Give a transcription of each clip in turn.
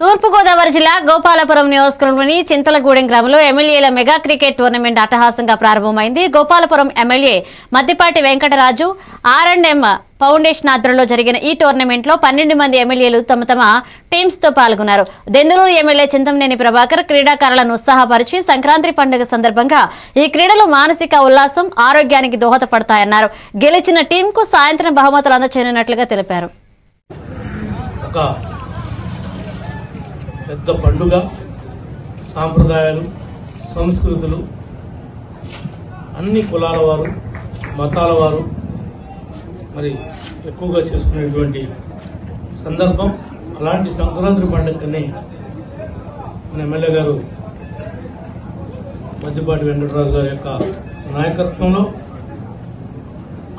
తూర్పుగోదావరి జిల్లా గోపాలపురం నియోజకవర్గంలోని చింతలగూడెం గ్రామంలో ఎమ్మెల్యేల మెగా క్రికెట్ టోర్నమెంట్ అట్టహాసంగా ప్రారంభమైంది. Gopalapuram MLA Maddipati Venkataraju R and M foundation ఆధ్వర్యంలో జరిగిన ఈ టోర్నమెంట్లో పన్నెండు మంది ఎమ్మెల్యేలు తమ తమ టీమ్స్తో పాల్గొన్నారు. దెందులూరు ఎమ్మెల్యే చింతంనేని ప్రభాకర్ క్రీడాకారులను ఉత్సాహపరిచి సంక్రాంతి పండుగ సందర్భంగా ఈ క్రీడలు మానసిక ఉల్లాసం ఆరోగ్యానికి దోహదపడతాయన్నారు. గెలిచిన టీంకు సాయంత్రం బహుమతులు అందచేయనున్నట్లుగా తెలిపారు. పెద్ద పండుగ. సాంప్రదాయాలు సంస్కృతులు అన్ని కులాల వారు మతాల వారు మరి ఎక్కువగా చేసుకునేటువంటి సందర్భం. అలాంటి సంక్రాంతి పండుగని మన ఎమ్మెల్యే గారు మద్దిపాటి వెంకటరాజు గారి యొక్క నాయకత్వంలో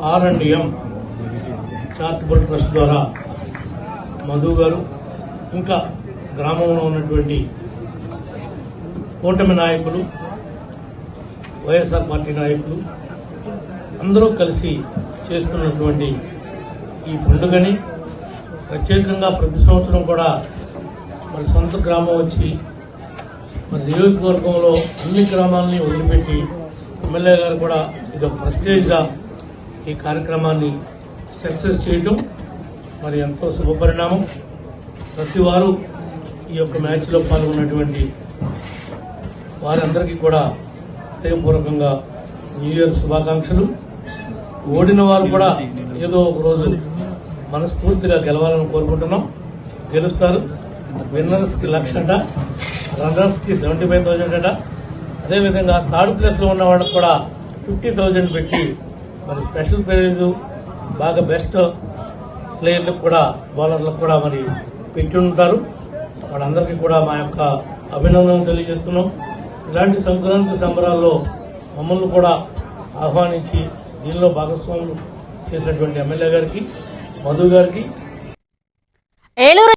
R and M charitable trust ద్వారా మధు గారు ఇంకా గ్రామంలో ఉన్నటువంటి కూటమి నాయకులు వైఎస్ఆర్ పార్టీ నాయకులు అందరూ కలిసి చేస్తున్నటువంటి ఈ పండుగని ప్రత్యేకంగా ప్రతి సంవత్సరం కూడా మరి సొంత గ్రామం వచ్చి మరి నియోజకవర్గంలో అన్ని గ్రామాలని వదిలిపెట్టి ఎమ్మెల్యే గారు కూడా ఇది ఒక ప్రెస్టేజ్గా ఈ కార్యక్రమాన్ని సక్సెస్ చేయడం మరి ఎంతో శుభపరిణామం. ప్రతి వారు ఈ యొక్క మ్యాచ్లో పాల్గొన్నటువంటి వారందరికీ కూడా హృదయపూర్వకంగా న్యూ ఇయర్ శుభాకాంక్షలు. ఓడిన వారు కూడా ఏదో ఒక రోజు మనస్ఫూర్తిగా గెలవాలని కోరుకుంటున్నాం. గెలుస్తారు. విన్నర్స్కి లక్ష అట రన్నర్స్కి సెవెంటీ ఫైవ్ థౌజండ్ అట. అదేవిధంగా థర్డ్ ప్లేస్లో ఉన్న వాళ్ళకి కూడా ఫిఫ్టీ థౌజండ్ పెట్టి మరి స్పెషల్ ప్రైజ్ బాగా బెస్ట్ ప్లేయర్లకు కూడా బౌలర్లకు కూడా మరి పెట్టి ఉంటారు. వాళ్ళందరికీ కూడా మా యొక్క అభినందనలు తెలియజేస్తున్నాం. ఇలాంటి సంక్రాంతి సంబరాల్లో మమ్మల్ని కూడా ఆహ్వానించి దీనిలో భాగస్వాములు చేసినటువంటి ఎమ్మెల్యే గారికి మధు గారికి. ఏలూరు